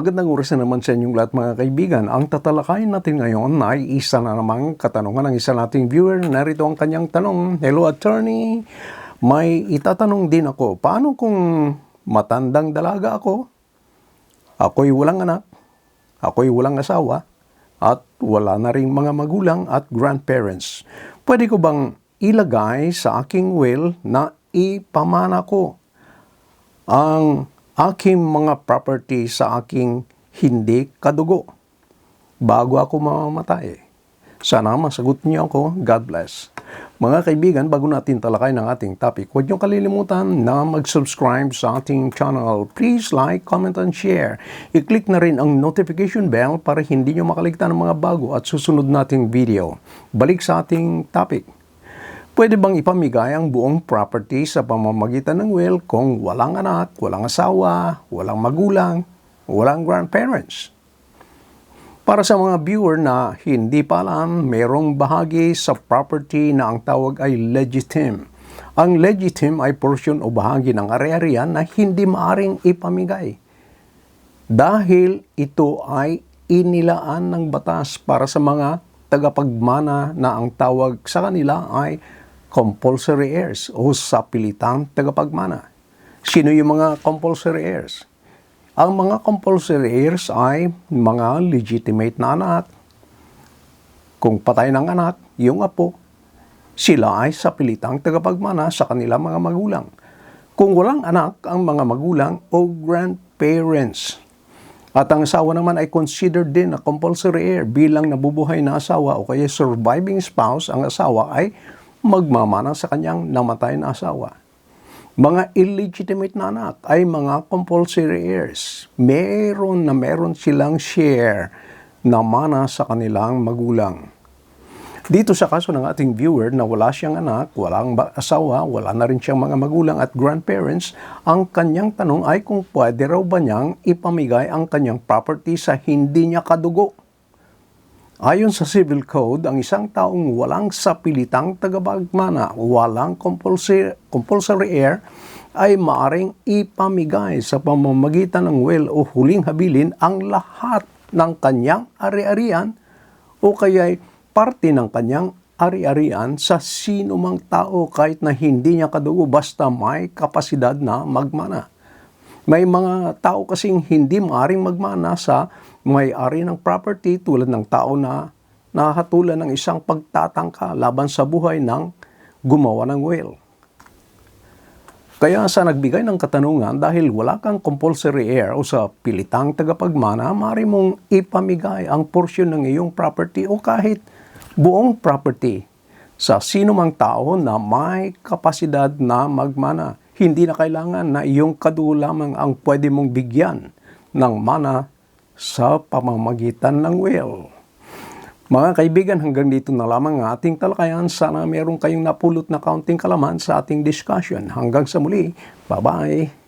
Magandang oras na naman sa inyong lahat mga kaibigan. Ang tatalakayin natin ngayon ay isa na namang katanungan ng isa nating viewer. Narito ang kanyang tanong. Hello attorney, may itatanong din ako. Paano kung matandang dalaga ako? Ako'y walang anak, ako'y walang asawa, at wala na rin mga magulang at grandparents. Pwede ko bang ilagay sa aking will na ipamana ko ang aking mga property sa aking hindi kadugo bago ako mamamatay. Sana masagot niyo ako. God bless. Mga kaibigan, bago natin talakay ng ating topic, huwag niyo kalilimutan na mag-subscribe sa ating channel. Please like, comment, and share. I-click na rin ang notification bell para hindi niyo makaligtan ng mga bago at susunod nating video. Balik sa ating topic. Pwede bang ipamigay ang buong property sa pamamagitan ng will kung walang anak, walang asawa, walang magulang, walang grandparents? Para sa mga viewer na hindi pa alam, merong bahagi sa property na ang tawag ay legitime. Ang legitime ay portion o bahagi ng ari-arian na hindi maaring ipamigay. Dahil ito ay inilaan ng batas para sa mga tagapagmana na ang tawag sa kanila ay compulsory heirs o sapilitang tagapagmana. Sino yung mga compulsory heirs? Ang mga compulsory heirs ay mga legitimate na anak. Kung patay ng anak, yung apo, sila ay sapilitang tagapagmana sa kanilang mga magulang. Kung walang anak, ang mga magulang o grandparents. At ang asawa naman ay considered din na compulsory heir bilang nabubuhay na asawa o kaya surviving spouse, ang asawa ay magmamana sa kanyang namatay na asawa. Mga illegitimate na anak ay mga compulsory heirs. Meron na meron silang share na mana sa kanilang magulang. Dito sa kaso ng ating viewer na wala siyang anak, walang asawa, wala na rin siyang mga magulang at grandparents, ang kanyang tanong ay kung pwede raw ba niyang ipamigay ang kanyang property sa hindi niya kadugo. Ayon sa Civil Code, ang isang taong walang sapilitang tagapagmana, walang compulsory, compulsory heir, ay maaring ipamigay sa pamamagitan ng will o huling habilin ang lahat ng kanyang ari-arian o kaya'y parte ng kanyang ari-arian sa sino mang tao kahit na hindi niya kadugo basta may kapasidad na magmana. May mga tao kasing hindi maaring magmana sa may-ari ng property tulad ng tao na nakahatulan ng isang pagtatangka laban sa buhay ng gumawa ng will. Kaya sa nagbigay ng katanungan dahil wala kang compulsory heir o sa pilitang tagapagmana, maaari mong ipamigay ang porsyon ng iyong property o kahit buong property sa sino mang tao na may kapasidad na magmana. Hindi na kailangan na iyong kadugo lamang ang pwede mong bigyan ng mana sa pamamagitan ng will. Mga kaibigan, hanggang dito na lamang ang ating talakayan. Sana meron kayong napulot na kaunting kalaman sa ating discussion. Hanggang sa muli, bye-bye!